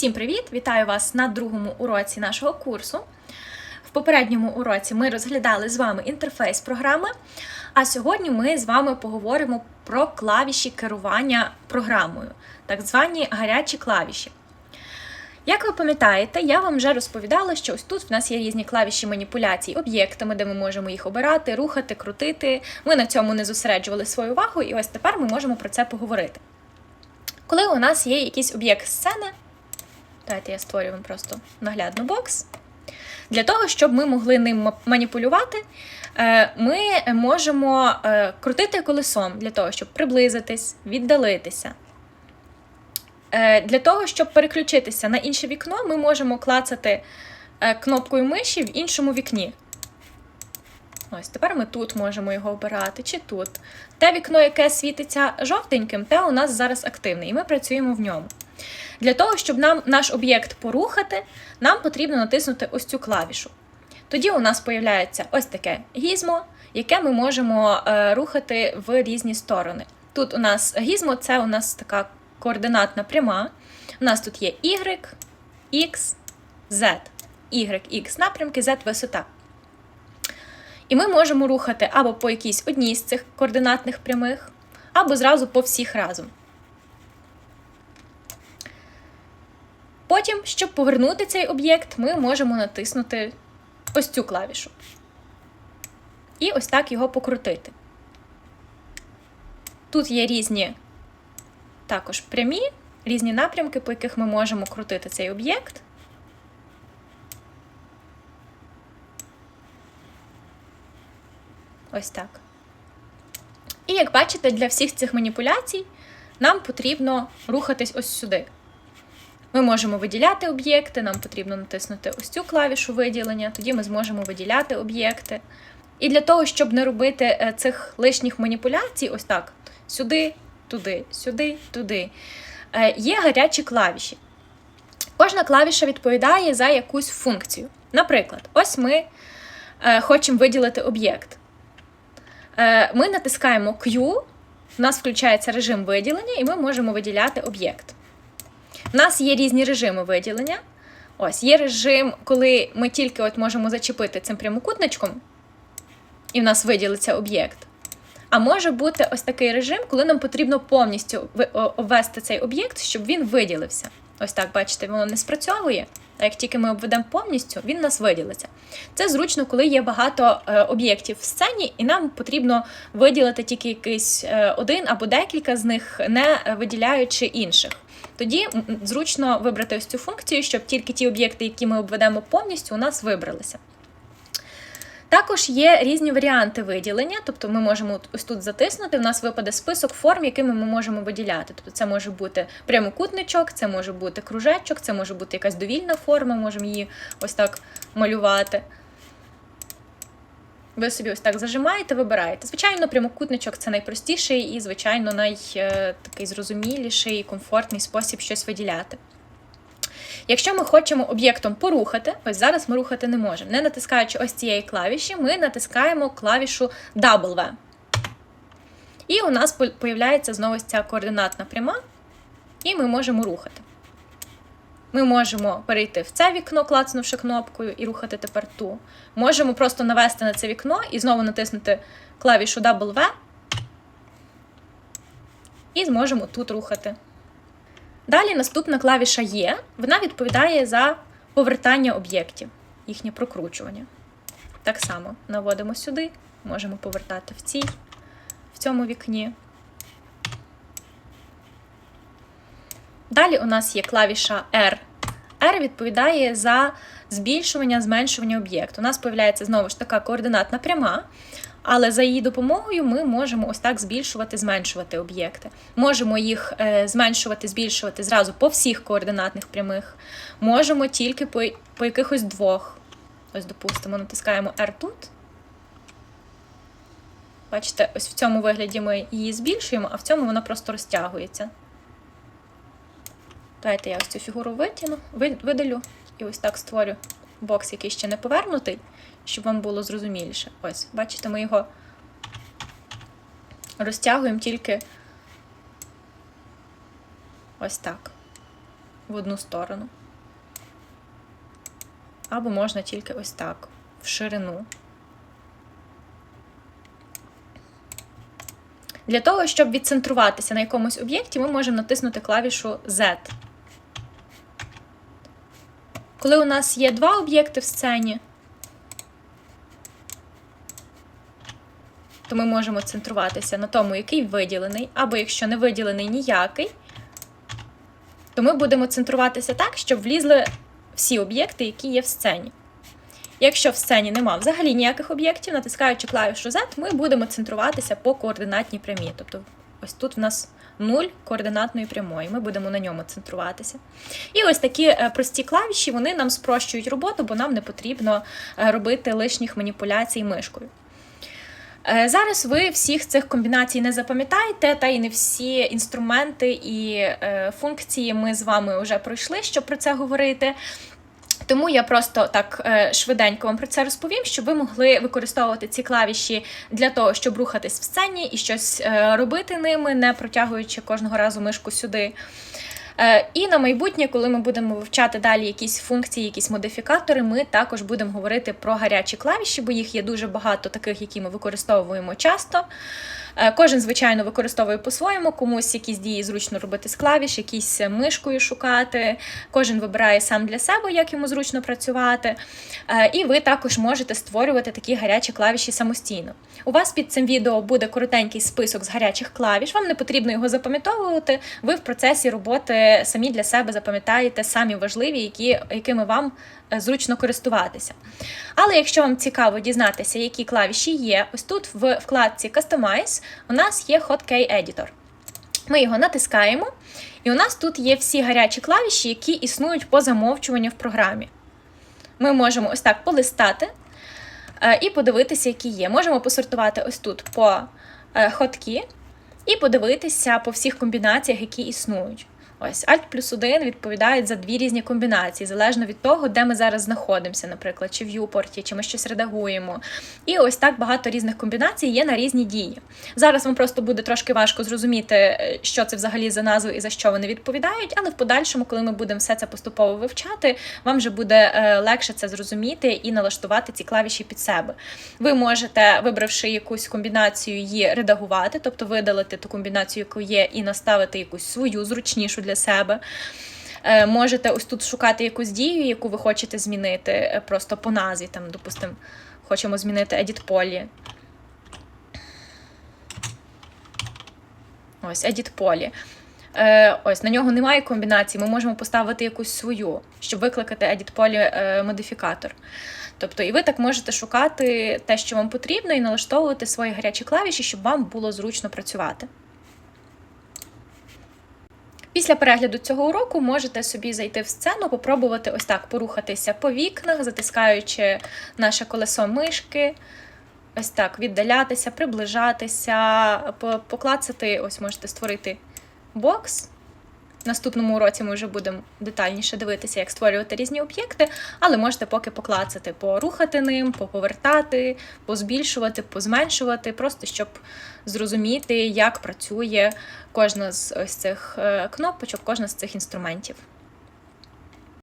Всім привіт! Вітаю вас на другому уроці нашого курсу. В попередньому уроці ми розглядали з вами інтерфейс програми, а сьогодні ми з вами поговоримо про клавіші керування програмою, так звані гарячі клавіші. Як ви пам'ятаєте, я вам вже розповідала, що ось тут в нас є різні клавіші маніпуляцій об'єктами, де ми можемо їх обирати, рухати, крутити. Ми на цьому не зосереджували свою увагу, і ось тепер ми можемо про це поговорити. Коли у нас є якийсь об'єкт сцени, давайте я створю вам просто наглядну бокс. Для того, щоб ми могли ним маніпулювати, е, ми можемо е, крутити колесом для того, щоб приблизитись, віддалитися. Е, Для того, щоб переключитися на інше вікно, ми можемо клацати кнопкою миші в іншому вікні. Ось тепер ми тут можемо його обирати, чи тут. Те вікно, яке світиться жовтеньким, те у нас зараз активне, і ми працюємо в ньому. Для того, щоб нам наш об'єкт порухати, нам потрібно натиснути ось цю клавішу. Тоді у нас появляється ось таке гізмо, яке ми можемо е, рухати в різні сторони. Тут у нас гізмо це у нас така координатна пряма. У нас тут є Y, X, Z. Y, X напрямки, Z висота. І ми можемо рухати або по якійсь одній з цих координатних прямих, або зразу по всіх разом. Потім, щоб повернути цей об'єкт, ми можемо натиснути ось цю клавішу. І ось так його покрутити. Тут є різні також прямі, різні напрямки, по яких ми можемо крутити цей об'єкт. Ось так. І як бачите, для всіх цих маніпуляцій нам потрібно рухатись ось сюди. Ми можемо виділяти об'єкти, нам потрібно натиснути ось цю клавішу виділення, тоді ми зможемо виділяти об'єкти. І для того, щоб не робити е, цих лишніх маніпуляцій, ось так, сюди, туди, сюди, туди, е, є гарячі клавіші. Кожна клавіша відповідає за якусь функцію. Наприклад, ось ми е, хочемо виділити об'єкт. Ми натискаємо Q, в нас включається режим виділення, і ми можемо виділяти об'єкт. У нас є різні режими виділення. Ось є режим, коли ми тільки от можемо зачепити цим прямокутничком, і в нас виділиться об'єкт. А може бути ось такий режим, коли нам потрібно повністю обвести цей об'єкт, щоб він виділився. Ось так, бачите, воно не спрацьовує. А як тільки ми обведемо повністю, він у нас виділиться. Це зручно, коли є багато е, об'єктів в сцені, і нам потрібно виділити тільки якийсь е, один або декілька з них, не виділяючи інших. Тоді зручно вибрати ось цю функцію, щоб тільки ті об'єкти, які ми обведемо повністю, у нас вибралися. Також є різні варіанти виділення, тобто ми можемо ось тут затиснути, в нас випаде список форм, якими ми можемо виділяти. Тобто це може бути прямокутничок, це може бути кружечок, це може бути якась довільна форма, можемо її ось так малювати. Ви собі ось так зажимаєте, вибираєте. Звичайно, прямокутничок це найпростіший і, звичайно, найтакий зрозуміліший і комфортний спосіб щось виділяти. Якщо ми хочемо об'єктом порухати, ось зараз ми рухати не можемо. Не натискаючи ось цієї клавіші, ми натискаємо клавішу W. І у нас по- появляється знову ця координатна пряма, і ми можемо рухати. Ми можемо перейти в це вікно, клацнувши кнопкою, і рухати тепер ту. Можемо просто навести на це вікно і знову натиснути клавішу W. І зможемо тут рухати. Далі наступна клавіша Є. Вона відповідає за повертання об'єктів, їхнє прокручування. Так само наводимо сюди, можемо повертати в цій, в цьому вікні. Далі у нас є клавіша R. R відповідає за збільшування, зменшування об'єкту. У нас з'являється знову ж така координатна пряма, але за її допомогою ми можемо ось так збільшувати, зменшувати об'єкти. Можемо їх е, зменшувати, збільшувати зразу по всіх координатних прямих. Можемо тільки по, по якихось двох. Ось, допустимо, натискаємо R тут. Бачите, ось в цьому вигляді ми її збільшуємо, а в цьому вона просто розтягується. Давайте я ось цю фігуру витягну, видалю і ось так створю бокс, який ще не повернутий, щоб вам було зрозуміліше. Ось, бачите, ми його розтягуємо тільки ось так. в одну сторону. Або можна тільки ось так, в ширину. Для того, щоб відцентруватися на якомусь об'єкті, ми можемо натиснути клавішу Z. Коли у нас є два об'єкти в сцені, то ми можемо центруватися на тому, який виділений, або якщо не виділений ніякий, то ми будемо центруватися так, щоб влізли всі об'єкти, які є в сцені. Якщо в сцені нема взагалі ніяких об'єктів, натискаючи клавішу Z, ми будемо центруватися по координатній прямій. Тобто, ось тут в нас нуль координатної прямої, ми будемо на ньому центруватися. І ось такі е, прості клавіші вони нам спрощують роботу, бо нам не потрібно е, робити лишніх маніпуляцій мишкою. Е, Зараз ви всіх цих комбінацій не запам'ятаєте, та й не всі інструменти і функції ми з вами вже пройшли, щоб про це говорити. Тому я просто так е, швиденько вам про це розповім, щоб ви могли використовувати ці клавіші для того, щоб рухатись в сцені і щось е, робити ними, не протягуючи кожного разу мишку сюди. Е, І на майбутнє, коли ми будемо вивчати далі якісь функції, якісь модифікатори, ми також будемо говорити про гарячі клавіші, бо їх є дуже багато таких, які ми використовуємо часто. Е, Кожен, звичайно, використовує по-своєму, комусь якісь дії зручно робити з клавіш, якісь мишкою шукати. Кожен вибирає сам для себе, як йому зручно працювати. Е, І ви також можете створювати такі гарячі клавіші самостійно. У вас під цим відео буде коротенький список з гарячих клавіш. Вам не потрібно його запам'ятовувати. Ви в процесі роботи самі для себе запам'ятаєте самі важливі, які, якими вам е, зручно користуватися. Але якщо вам цікаво дізнатися, які клавіші є, ось тут в вкладці Customize у нас є Hotkey Editor. Ми його натискаємо, і у нас тут є всі гарячі клавіші, які існують по замовчуванню в програмі. Ми можемо ось так полистати е, і подивитися, які є. Можемо посортувати ось тут по е, хоткey і подивитися по всіх комбінаціях, які існують. Ось Alt плюс 1 відповідають за дві різні комбінації, залежно від того, де ми зараз знаходимося, наприклад, чи в юпорті, чи ми щось редагуємо. І ось так багато різних комбінацій є на різні дії. Зараз вам просто буде трошки важко зрозуміти, е, що це взагалі за назви і за що вони відповідають, але в подальшому, коли ми будемо все це поступово вивчати, вам вже буде е, легше це зрозуміти і налаштувати ці клавіші під себе. Ви можете, вибравши якусь комбінацію, її редагувати, тобто видалити ту комбінацію, яку є, і наставити якусь свою зручнішу для себе. Е, Можете ось тут шукати якусь дію, яку ви хочете змінити, е, просто по назві. Там, допустимо, хочемо змінити Edit Poly. Ось, Edit Poly. Е, ось на нього немає комбінації, ми можемо поставити якусь свою, щоб викликати Edit Poly модифікатор. Тобто, і ви так можете шукати те, що вам потрібно, і налаштовувати свої гарячі клавіші, щоб вам було зручно працювати. Після перегляду цього уроку можете собі зайти в сцену, попробувати ось так порухатися по вікнах, затискаючи наше колесо мишки. Ось так віддалятися, приближатися, поклацати, ось можете створити бокс. Наступному уроці ми вже будемо детальніше дивитися, як створювати різні об'єкти, але можете поки поклацати, порухати ним, поповертати, позбільшувати, позменшувати, просто щоб зрозуміти, як працює кожна з ось цих е, кнопочок, кожна з цих інструментів.